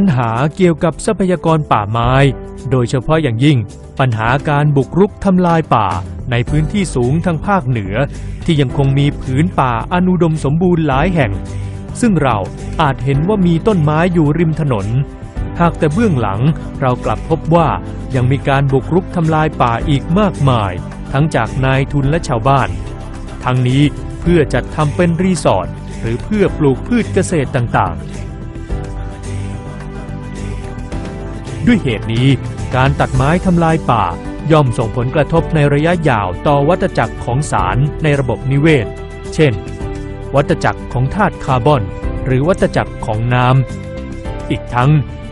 ปัญหาเกี่ยวกับทรัพยากรป่าไม้ โดยเฉพาะอย่างยิ่ง ปัญหาการบุกรุกทำลายป่าในพื้นที่สูงทางภาคเหนือ ที่ยังคงมีผืนป่าอนุดมสมบูรณ์หลายแห่ง ซึ่งเราอาจเห็นว่ามีต้นไม้อยู่ริมถนน หากแต่เบื้องหลังเรากลับพบว่ายังมีการบุกรุกทำลายป่าอีกมากมาย ทั้งจากนายทุนและชาวบ้าน ทั้งนี้เพื่อจัดทำเป็นรีสอร์ทหรือเพื่อปลูกพืชเกษตรต่างๆ ด้วยเหตุนี้ การตัดไม้ทำลายป่า ย่อมส่งผลกระทบในระยะยาวต่อวัฏจักรของสารในระบบนิเวศ เช่น วัฏจักรของธาตุคาร์บอน หรือวัฏจักรของน้ำ อีกทั้ง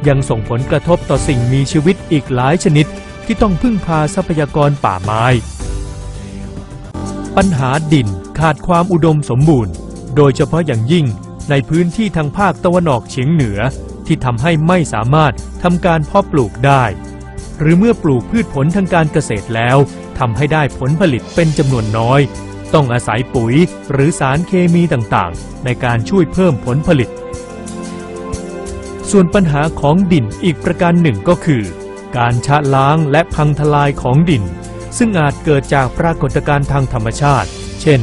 ยังส่งผลกระทบต่อสิ่งมีชีวิตอีกหลายชนิด ที่ต้องพึ่งพาทรัพยากรป่าไม้ ปัญหาดินขาดความอุดมสมบูรณ์ โดยเฉพาะอย่างยิ่งในพื้นที่ทางภาคตะวันออกเฉียงเหนือ ที่ทำให้ไม่สามารถทำการเพาะปลูกได้ หรือเมื่อปลูกพืชผลทางการเกษตรแล้วทำให้ได้ผลผลิตเป็นจำนวนน้อย ต้องอาศัยปุ๋ยหรือสารเคมีต่างๆ ในการช่วยเพิ่มผลผลิต ส่วนปัญหาของดินอีกประการหนึ่งก็คือ การชะล้างและพังทลายของดิน ซึ่งอาจเกิดจากปรากฏการณ์ทางธรรมชาติ เช่น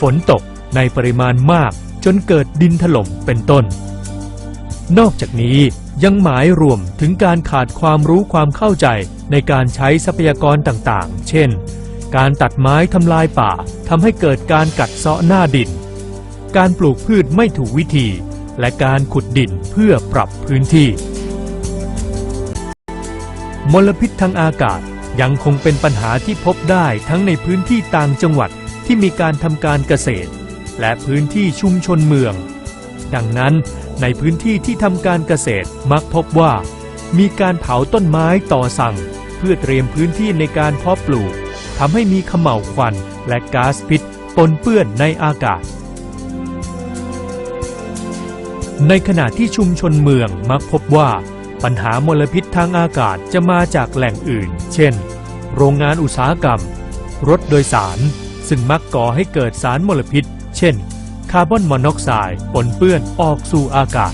ฝนตกในปริมาณมากจนเกิดดินถล่มเป็นต้น นอกจากนี้ยังหมายรวมถึงการขาดความรู้ความเข้าใจในการใช้ทรัพยากรต่างๆ เช่น การตัดไม้ทำลายป่าทำให้เกิดการกัดเซาะหน้าดิน การปลูกพืชไม่ถูกวิธี และการขุดดินเพื่อปรับพื้นที่ มลพิษทางอากาศยังคงเป็นปัญหาที่พบได้ทั้งในพื้นที่ต่างจังหวัดที่มีการทำการเกษตร และพื้นที่ชุมชนเมือง ดังนั้น ในพื้นที่ที่ทำการเกษตรมักพบว่า มีการเผาต้นไม้ต่อสั่ง เพื่อเตรียมพื้นที่ในการเพาะปลูกทำให้มีขม่าวควันและก๊าซพิษปนเปื้อนในอากาศ ในขณะที่ชุมชนเมืองมักพบว่า ปัญหามลพิษทางอากาศจะมาจากแหล่งอื่น เช่น โรงงานอุตสาหกรรม รถโดยสาร ซึ่งมักก่อให้เกิดสารมลพิษ เช่น คาร์บอนมอนอกไซด์ปนเปื้อนออกสู่อากาศ